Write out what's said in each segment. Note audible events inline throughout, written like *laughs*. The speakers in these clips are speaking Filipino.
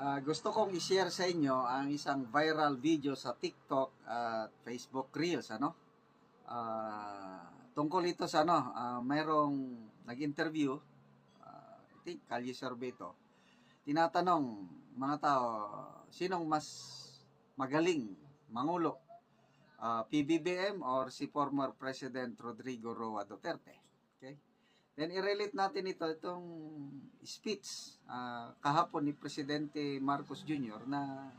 Ah, gusto kong i-share sa inyo ang isang viral video sa TikTok at Facebook Reels, ano? Ah, tungkol ito sa ano, ah, mayroong nag-interview, ah, I think Kalye Survey to. Tinatanong mga tao, sinong mas magaling mangulo? Ah, PBBM or si former President Rodrigo Roa Duterte? Then i-relate natin ito itong speech ah, kahapon ni Presidente Marcos Jr. na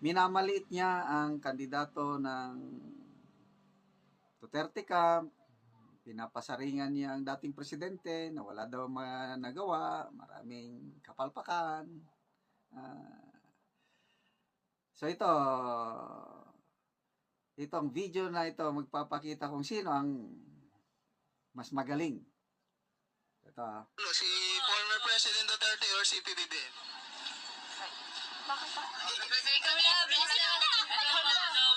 minamaliit niya ang kandidato ng Duterte Camp, pinapasaringan niya ang dating presidente na wala daw mga nagawa, maraming kapalpakan. Ah, so ito, itong video na ito magpapakita kung sino ang mas magaling. Ah. Ano, si former President Duterte or si PBBM? Bakit ba? Kasi ikaw na, bilis na.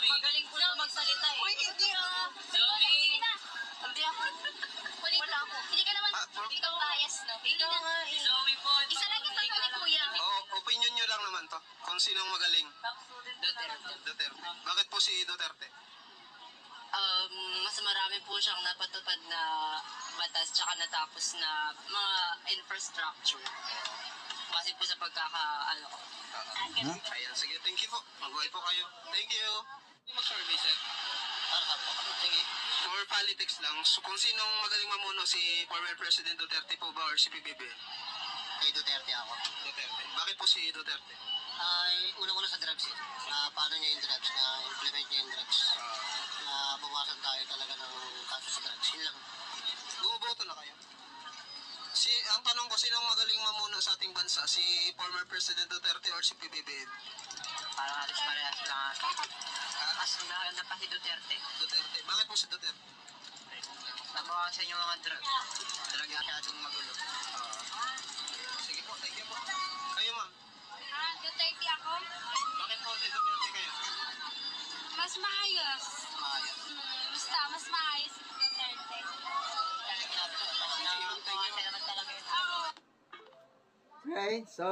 Magaling ko na magsalita eh. Uy, hindi ah. Zoe. Hindi ako. Wala ako. Hindi ka naman, Ah, hindi ka bias, no? Ikaw nga eh. Zoe po. Isa lang yung tanong ni Kuya. O, opinion nyo lang naman to. Kung sinong magaling. Duterte. Duterte. Bakit po si Duterte? Um, mas marami po siyang napatupad na batas tsaka natapos na mga infrastructure. Kasi po sa pagkaka, ano ko. Ayan, sige. Thank you po. Mabuhay po kayo. Thank you. Mag-survey, sir. Para po. Sige. For politics lang, so kung sinong magaling mamuno, si former President Duterte po ba or si PBBM? Kay Duterte ako. Duterte. Bakit po si Duterte? Ay, unang-una sa drugs eh. Na paano niya yung drugs, na implement niya yung drugs. Ah, Na bawasan tayo talaga ng kaso sa drugs. Yun lang. Bumoboto na kayo. Si, ang tanong ko, sinong magaling mamuno sa ating bansa? Si former President Duterte or si PBBM? Parang alis parehas lang. Ah, Mas maganda pa si Duterte. Duterte. Bakit po si Duterte? Nabawasan yung mga drug. Drug yung masyadong magulo. Ah, sige po, thank you po. Kayo ma'am, Ah, Duterte ako? bakit po si Duterte kayo? Mas maayos. Maayos. Hmm, basta, mas maayos si Duterte. Talaga yun. Okay, so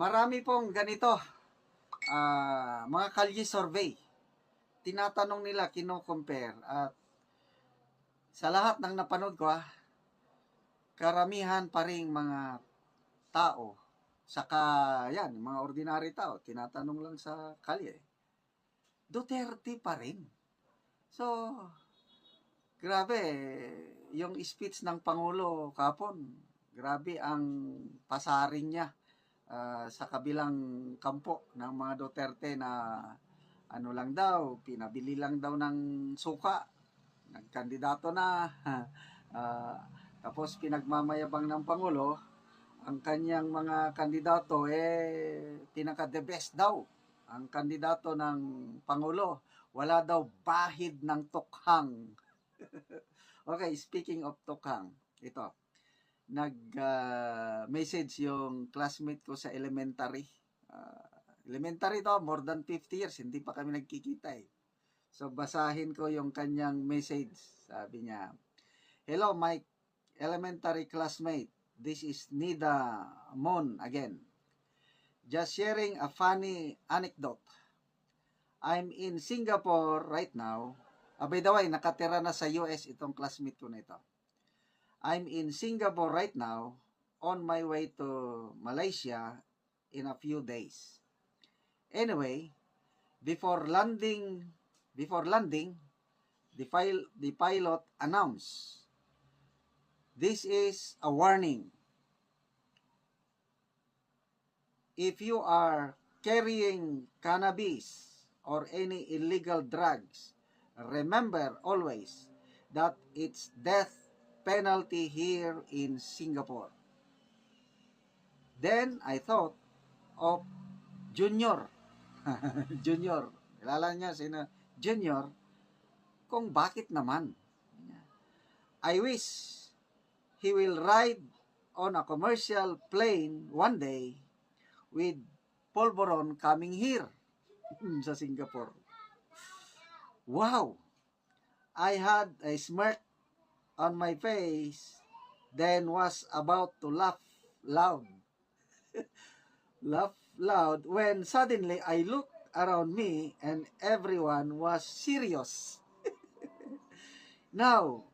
marami pong ganito. ah mga kalye survey. Tinatanong nila, kino-compare at sa lahat ng napanood ko ah, karamihan pa rin mga tao saka yan, mga ordinary tao, tinatanong lang sa kalye. Duterte pa rin. So, grabe, yung speech ng Pangulo kapon, grabe ang pasaring niya ah, sa kabilang kampo ng mga Duterte na ano lang daw, pinabili lang daw ng suka, nagkandidato na, *laughs* ah, tapos pinagmamayabang ng Pangulo, ang kanyang mga kandidato eh pinaka the best daw. Ang kandidato ng Pangulo, wala daw bahid ng tukhang. *laughs* okay, speaking of tukhang, ito nag-message yung classmate ko sa elementary. Ah, elementary to, more than 50 years, hindi pa kami nagkikita eh. So, basahin ko yung kanyang message. Sabi niya, Hello, my elementary classmate. This is Nida Mon again. Just sharing a funny anecdote. I'm in Singapore right now. Ah, by the way, nakatira na sa US itong classmate ko na ito. I'm in Singapore right now on my way to Malaysia in a few days. Anyway, before landing before landing the file the pilot announced this is a warning. If you are carrying cannabis or any illegal drugs, remember always that it's death penalty here in Singapore. Then I thought of Junior. *laughs* Junior. Kilala niya sino Junior kung bakit naman. I wish he will ride on a commercial plane one day with Polvoron coming here *laughs* sa Singapore. Wow! I had a smirk on my face, then was about to laugh loud. *laughs* laugh loud when suddenly I looked around me and everyone was serious. *laughs* now,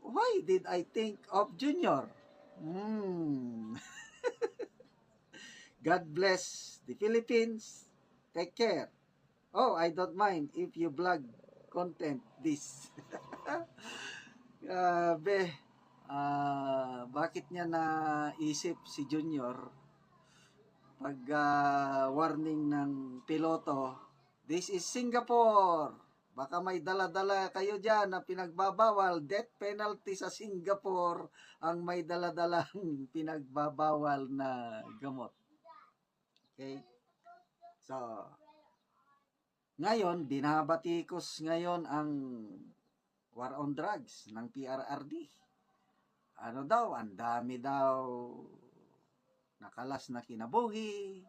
why did I think of Junior? Hmm. God bless the Philippines. Take care. Oh, I don't mind if you blog content this. *laughs* Grabe. Ah, bakit niya naisip si Junior pag ah, warning ng piloto, this is Singapore. Baka may dala-dala kayo dyan na pinagbabawal. Death penalty sa Singapore ang may dala-dalang *laughs* pinagbabawal na gamot. Okay? So, ngayon, binabatikos ngayon ang war on drugs ng PRRD. Ano daw, ang dami daw nakalas na kinabuhi.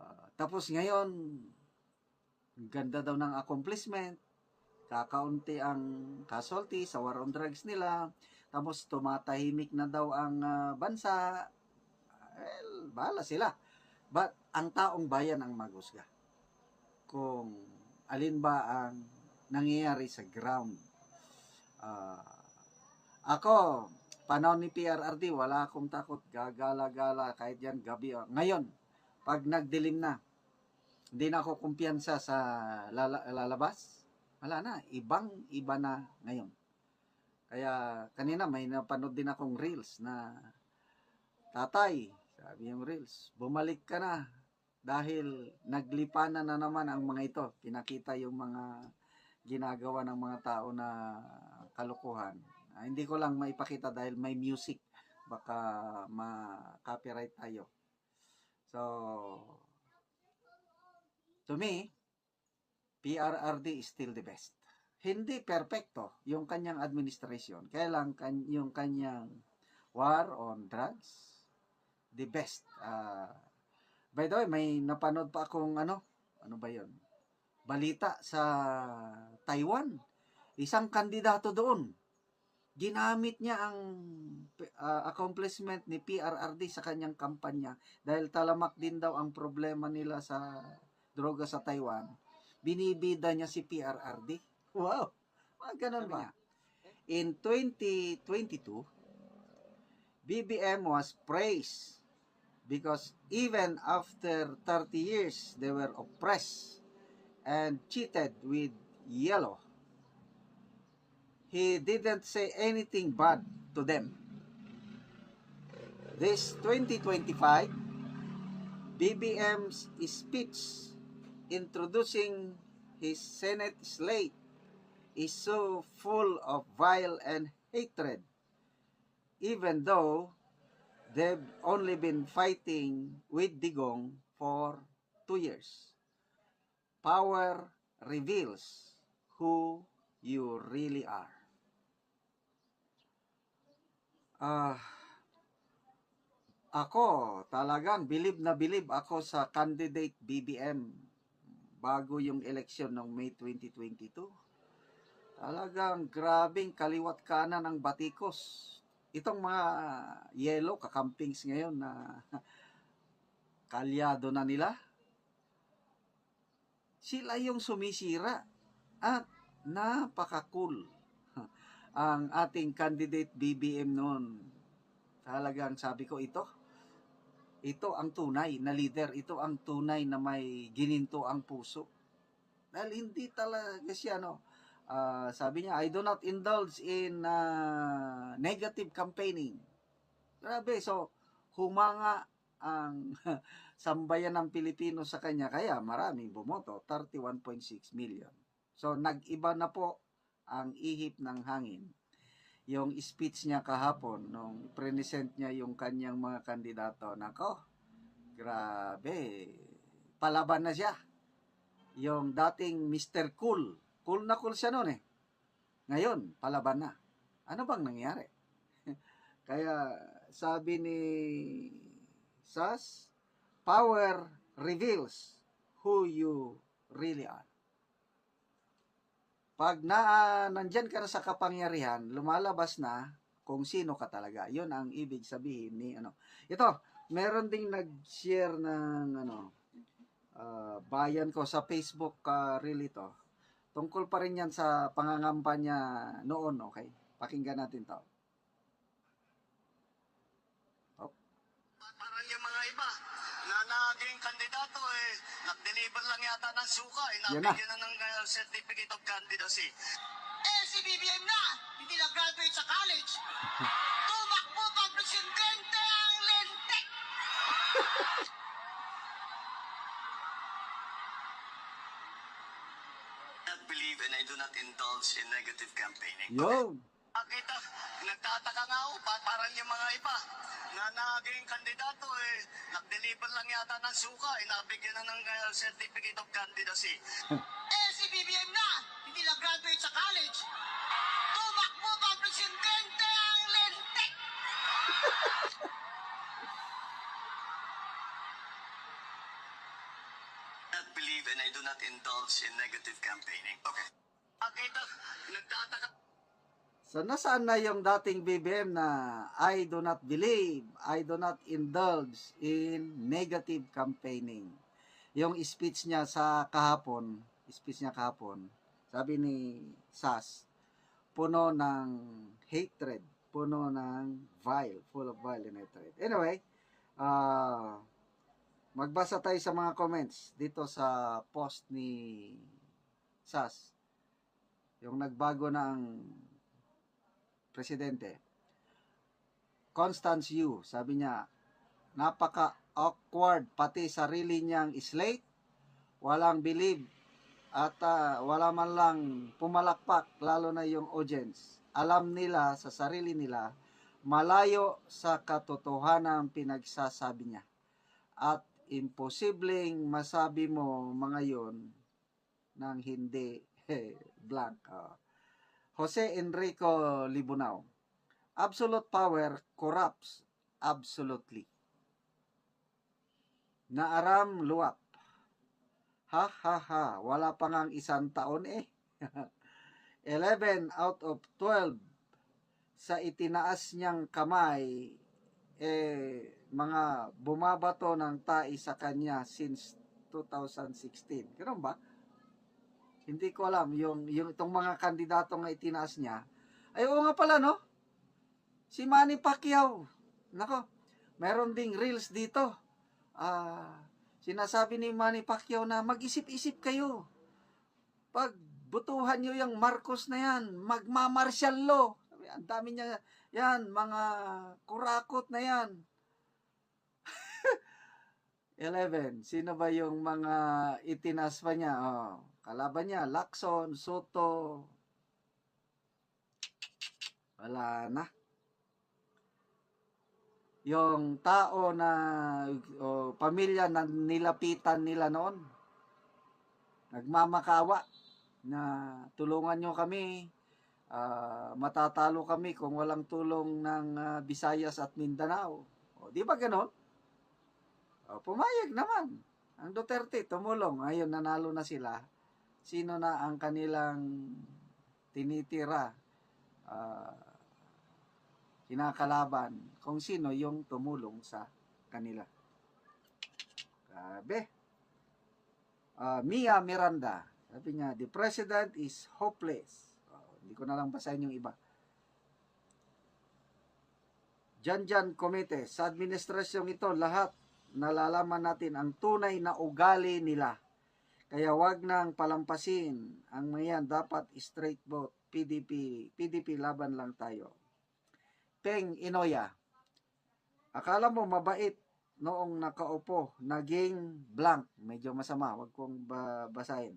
Ah, tapos ngayon, ganda daw ng accomplishment. Kakaunti ang casualty sa war on drugs nila. Tapos tumatahimik na daw ang ah, bansa. Well, bahala sila. But ang taong bayan ang magusga. Kung alin ba ang nangyayari sa ground. Ah, ako, panahon ni PRRD, wala akong takot. Gagala-gala kahit yan gabi. o- Ngayon, pag nagdilim na, hindi na ako kumpiyansa sa lala- lalabas. Wala na. Ibang iba na ngayon. Kaya kanina may napanood din akong reels na tatay, sabi yung reels, bumalik ka na dahil naglipanan na naman ang mga ito. Pinakita yung mga ginagawa ng mga tao na kalukuhan. Ah, hindi ko lang maipakita dahil may music. Baka ma-copyright tayo. So, to me, PRRD is still the best. Hindi perfecto yung kanyang administration. Kaya kan yung kanyang war on drugs, the best. Ah, by the way, may napanood pa akong ano, ano ba yun? Balita sa Taiwan. Isang kandidato doon. Ginamit niya ang ah, accomplishment ni PRRD sa kanyang kampanya dahil talamak din daw ang problema nila sa droga sa Taiwan. Binibida niya si PRRD. Wow! Mga ganun ba? In 2022, BBM was praised because even after 30 years, they were oppressed and cheated with yellow. He didn't say anything bad to them. This 2025, BBM's speech introducing his Senate slate is so full of vile and hatred, even though they've only been fighting with Digong for two years. Power reveals who you really are. Ah, ako talagang bilib na bilib ako sa candidate BBM bago yung eleksyon ng May 2022. Talagang grabing kaliwat kanan ng batikos. Itong mga yellow kakampings ngayon na *laughs* kalyado na nila. Sila yung sumisira at napaka-cool *laughs* ang ating candidate BBM noon. Talagang sabi ko ito, ito ang tunay na leader, ito ang tunay na may gininto ang puso. Dahil hindi talaga siya, no, ah, sabi niya, I do not indulge in ah, negative campaigning. Grabe, so, humanga ang *laughs* sambayan ng Pilipino sa kanya, kaya maraming bumoto, 31.6 million. So, nag-iba na po ang ihip ng hangin. Yung speech niya kahapon, nung present niya yung kanyang mga kandidato, nako, grabe, palaban na siya. Yung dating Mr. Cool, cool na cool siya noon eh. Ngayon, palaban na. Ano bang nangyari? *laughs* Kaya sabi ni Sas, power reveals who you really are. Pag na nandyan ka na sa kapangyarihan, lumalabas na kung sino ka talaga. Yun ang ibig sabihin ni ano. Ito, meron ding nag-share ng ano, ah, bayan ko sa Facebook ka reel ito. Tungkol pa rin yan sa pangangamba niya noon, okay? Pakinggan natin to. Parang yung mga iba na naging kandidato eh, nag-deliver lang yata ng suka eh, na. nabigyan na ng uh, certificate of candidacy. Eh, si BBM na, hindi nag-graduate sa college. *laughs* Tumakbo pang presidente ang lentek! *laughs* I believe and I do not indulge in negative campaigning. Yo! Nakita, nagtataka nga ako, pa- parang yung mga iba na naging kandidato eh, nag-deliver lang yata ng suka eh, nabigyan na ng uh, certificate of candidacy. *laughs* eh, si BBM na, hindi nag-graduate sa college. Tumakbo pa presidente ang lentek! not believe and I do not indulge in negative campaigning. Okay. Nakita, nagtataka So, nasaan na yung dating BBM na I do not believe, I do not indulge in negative campaigning. Yung speech niya sa kahapon, speech niya kahapon, sabi ni Sas, puno ng hatred, puno ng vile, full of vile and hatred. Anyway, ah magbasa tayo sa mga comments dito sa post ni Sas. Yung nagbago ng presidente. Constance Yu, sabi niya, napaka-awkward pati sarili niyang slate, walang believe, at ah, wala man lang pumalakpak, lalo na yung audience. Alam nila sa sarili nila, malayo sa katotohanan ang pinagsasabi niya. At imposibleng masabi mo mga yon ng hindi *laughs* blank. ah. Jose Enrico Libunao. Absolute power corrupts absolutely. Naaram luwap. Ha ha ha, wala pa ngang isang taon eh. *laughs* 11 out of 12 sa itinaas niyang kamay eh mga bumabato ng tai sa kanya since 2016. Ganun ba? Hindi ko alam yung yung itong mga kandidato nga itinaas niya. Ay oo nga pala no. Si Manny Pacquiao. Nako, meron ding reels dito. Ah, sinasabi ni Manny Pacquiao na mag-isip-isip kayo. Pag butuhan nyo yung Marcos na yan, magmamartial law. Ang dami niya, yan, mga kurakot na yan. *laughs* 11. Sino ba yung mga itinas pa niya? Oh, kalaban niya, Lacson, Soto. Wala na. Yung tao na o pamilya na nilapitan nila noon. Nagmamakawa na tulungan nyo kami. ah, matatalo kami kung walang tulong ng ah, Visayas at Mindanao. O, di ba ganon? O, pumayag naman. Ang Duterte tumulong. Ayun, nanalo na sila. Sino na ang kanilang tinitira? Ah, kinakalaban. Kung sino yung tumulong sa kanila. Grabe. Ah, Mia Miranda. Sabi niya, the president is hopeless. Oh, hindi ko na lang basahin yung iba. Janjan Comite, sa administrasyong ito, lahat nalalaman natin ang tunay na ugali nila. Kaya wag nang palampasin ang mayan dapat straight vote PDP PDP laban lang tayo. Peng Inoya. Akala mo mabait noong nakaupo, naging blank. Medyo masama, wag kong ba- basahin.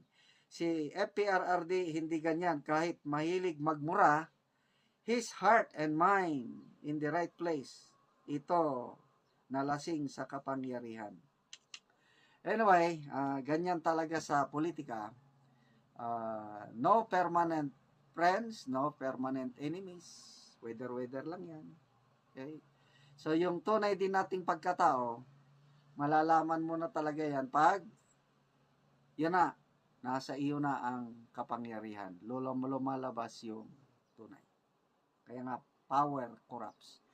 Si FPRRD hindi ganyan kahit mahilig magmura, his heart and mind in the right place. Ito nalasing sa kapangyarihan. Anyway, ah, ganyan talaga sa politika. Ah, no permanent friends, no permanent enemies. Weather-weather lang yan. Okay? So, yung tunay din nating pagkatao, malalaman mo na talaga yan pag, yun na, nasa iyo na ang kapangyarihan. Lumalabas yung tunay. Kaya nga, power corrupts.